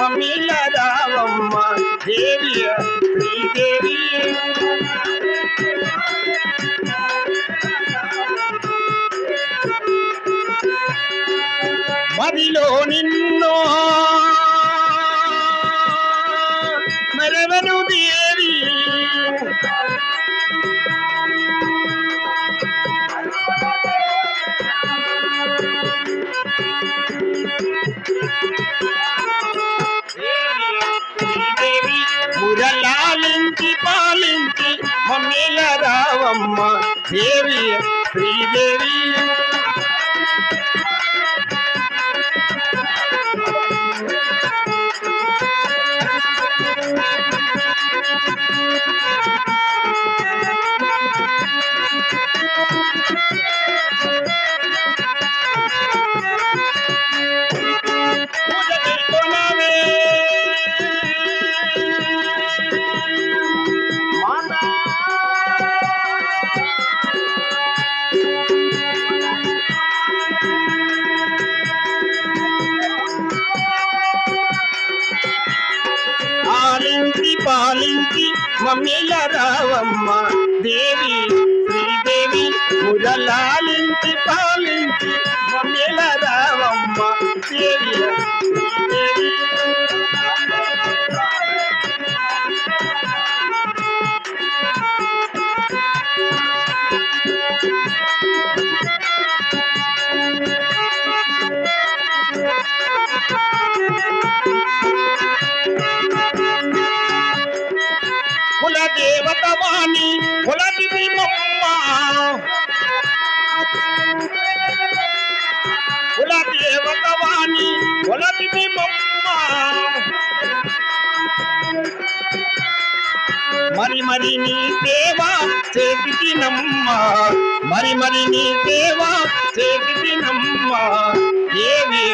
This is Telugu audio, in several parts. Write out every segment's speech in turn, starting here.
మమ్మీల రావమ్మ దేవి శ్రీదేవి మదిలో నిన్నో మరవను దేవి? రావమ్మ దేవి శ్రీదేవి పాలించి మమ్మీల రావమ్మ దేవి శ్రీదేవి మురళాలించి మరి నీ సేవా చేతికి నమ్మ మరి మరి నీ సేవా చేతికి నమ్మ ఏవి?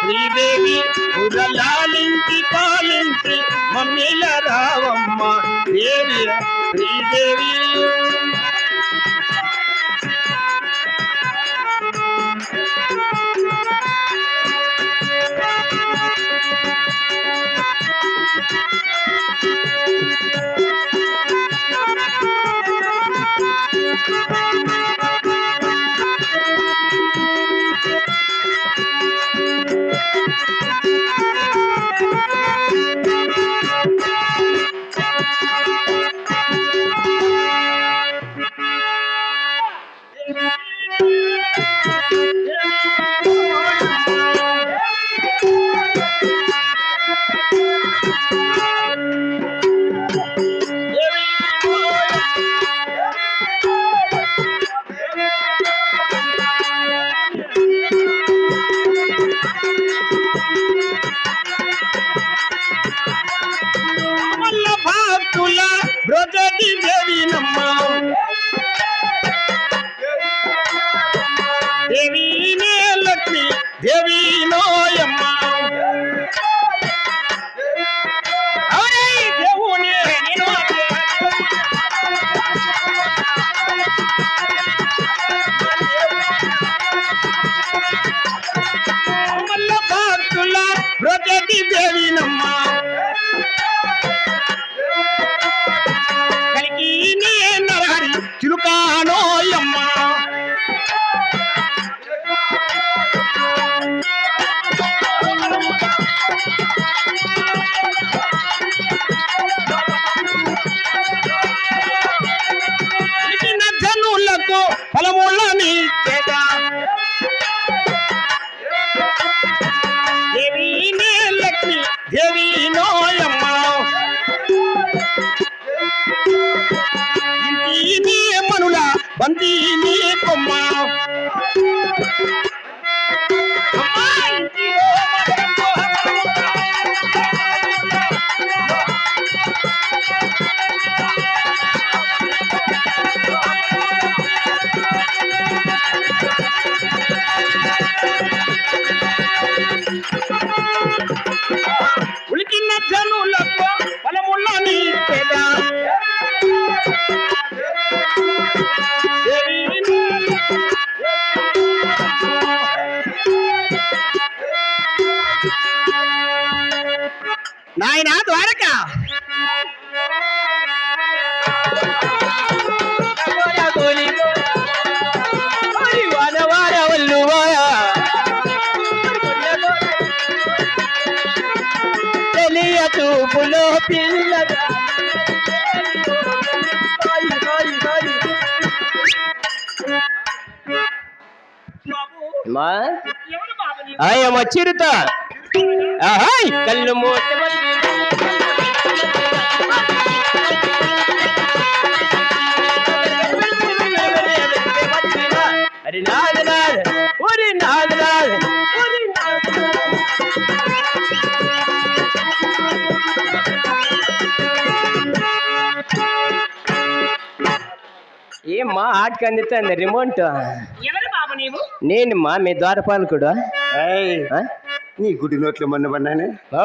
శ్రీదేవి ఉరలాలించి పాలించి మమ్మీల రావమ్మ. ఏవి? శ్రీదేవి మా? ఆయమ్మ చిరుత. కళ్ళు మూసి అరే నాద నాద ఒరి నాద నాద ఒరి నాద ఏమ్మా ఆటకి అందుతుంది రిమోట్? నీవు నేనమ్మా మీ ద్వారపాలకుడు? నీ గుడి నోట్లు మొన్న పడినాను ఓ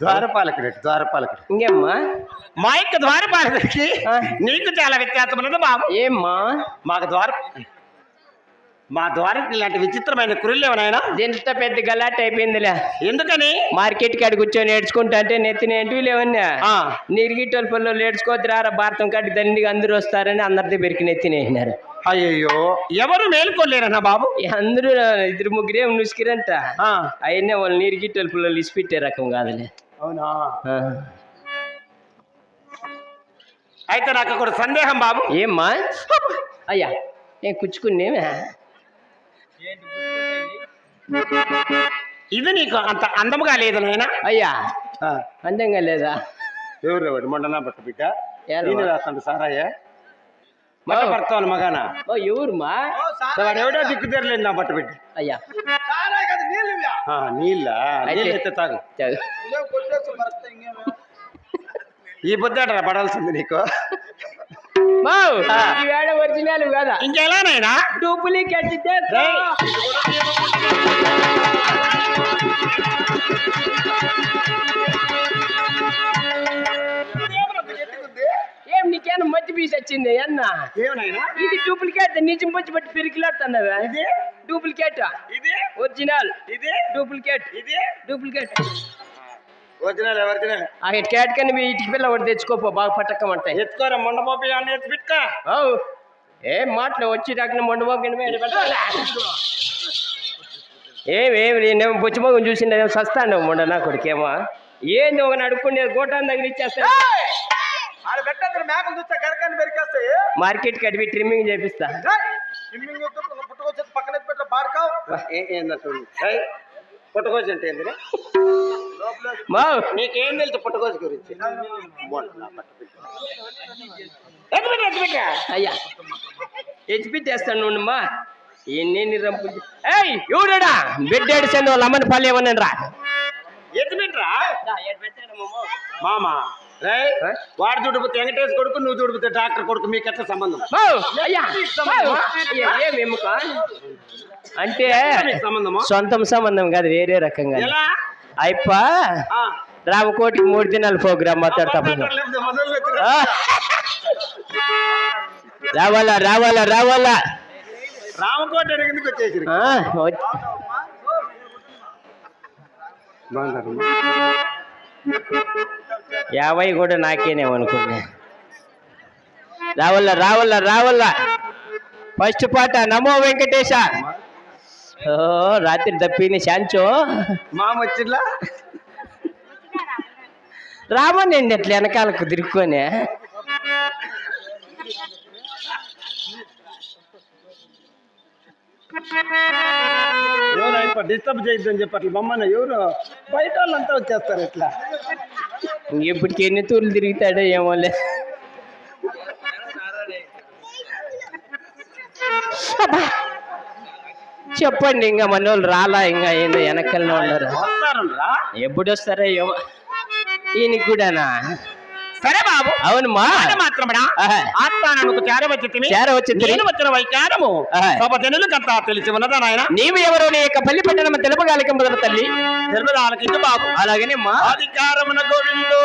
ద్వారపాలకుడు ద్వారపాలకుడు. ఇంకేమ్మా? మా యొక్క ద్వారపాలకుడికి. నీకు చాలా వ్యత్యాసం ఉన్నది బాబు. ఏమ్మా? మాకు ద్వార మా ద్వారం ఇలాంటి విచిత్రమైన కురులు ఏమన్నాయన ఇంత పెద్ద గలాట్ అయిపోయిందిలే. ఎందుకని? మార్కెట్ కాడ కూర్చొని ఏడ్చుకుంటా అంటే నెత్తిన ఏంటివి లేవన్నా. ఆ. నిరిగిటోళ్ళ పిల్లలు ఏడ్చుకోద్రారా భారతం కాడికి దండిగా అందరూ వస్తారని అందరిది పెరికి నెత్తినేసినారు అయ్యయ్యో ఎవరు మేల్కొలేరన్నా బాబు? అందరూ ఇద్దరు ముగ్గురే నుసికిరంట. అయినా వాళ్ళు నిరిగిటోళ్ళ పిల్లలు ఇసిపెట్టే రకం కాదులే. అవునా. అయితే నాకు ఒక సందేహం బాబు. ఏమ్మా? అయ్యా నేను కూర్చుకునేమే ఇది నీకు అంత అందముగా లేదు నాయన? అయ్యా అందంగా లేదా? ఎవరు మొండనా పట్టు బిడ్డ. రాస్తాను సారాయ ఓ, పడతాను మగాన? ఓ ఎవరుమా వాడు ఎవడో దిక్కు తెరలేదు నా పట్టు బిడ్డ అయ్యా. నీళ్ళ అయితే- నీళ్ళు అయితే తాగు. ఈ బుద్ధాడరా పడాల్సింది నీకు? వేడ ఒరిజినల్ కదా. ఇంకెలా నాయనా? డూప్లికేట్ పీస్ వచ్చింది అన్న. ఇది డూప్లికేట్ నిజం వచ్చి బట్టి పెరిగిలాడుతున్నవా ఇది? డూప్లికేట్. ఇది? ఒరిజినల్. ఇది? డూప్లికేట్. ఇది? డూప్లికేట్. ఒరిజినల్ ఒరిజినల్ ఆ క్యాట్ కని మీ ఇటుకి పిల్ల ఒకటి తెచ్చుకోపో బాగా పట్టకమంటాయి ఎత్తుకోరా మొండపోపి అని ఎత్తి పెట్టుకో. అవు. ఏం మాటలు వచ్చి దాకా మొండబోకండి ఏమేమి నేను బొచ్చిమోగం చూసిండే సస్తాను మొండ నా కొడుకేమో. ఏంది ఒక అడుక్కునేది గోటాన్ దగ్గర ఇచ్చేస్తా. ఆడ పెట్టండి మేకలు చూస్తే మార్కెట్ కడిపి ట్రిమ్మింగ్ చేపిస్తా. పక్కన అంటే ఏంది మా నీకేం తెలుసు పుట్టకోసి గురించి? అయ్యా. ఎత్తిపెట్టేస్తాను నుండమ్మా ఎన్ని రంపు ఏయ్ ఎవడడా? బిడ్డ ఏడిసండి వాళ్ళ అమ్మని పళ్ళు ఏమన్నాను రా. మామ? వాడు చూడిపోతే వెంకటేష్ కొడుకు నువ్వు చూడిపోతే డాక్టర్ కొడుకు మీకు ఎట్లా సంబంధం? అంటే సొంతం సంబంధం కాదు వేరే రకంగా. ఆ. రామకోటికి మూడు దినాల ప్రోగ్రామ్ మాట్లాడతా. రావాలా రావాలా రావాలా? రామకోట వచ్చేసి యాభై కూడా నాకేనేమనుకున్నా రావాలా రావాలా రావాలా ఫస్ట్ పాట నమో వెంకటేశ. ఓ రాత్రి తప్పిన శాంచో. మామ వచ్చిట్లా రామనండి అట్లా వెనకాలకు తిరుక్కొని? ఎవరు డిస్టర్బ్ చేయొద్దని చెప్పి అట్లా మమ్మల్ని ఎవరు? బయట వాళ్ళంతా వచ్చేస్తారు ఇట్లా. ఇప్పటికి ఎన్ని తూర్లు తిరుగుతాడో ఏమోలే. చెప్పండి ఇంకా మన వాళ్ళు రాలా ఇంకా ఏందో వెనకల్లో ఉన్నారు. ఎప్పుడు వస్తారో ఏమో. ఈయనకి కూడానా? సరే బాబు. అవునమ్మా మాత్రమడా ఆత్మానకు చేర వచ్చి చేర వచ్చింది. నేను వచ్చిన వైకారము. గొప్ప తెలిసి ఉన్నదా నాయన? నీవు ఎవరో నీ యొక్క తల్లి. తెలుపగాలకిందు బాబు? అలాగనే మా. అధికారమున గోవిందో.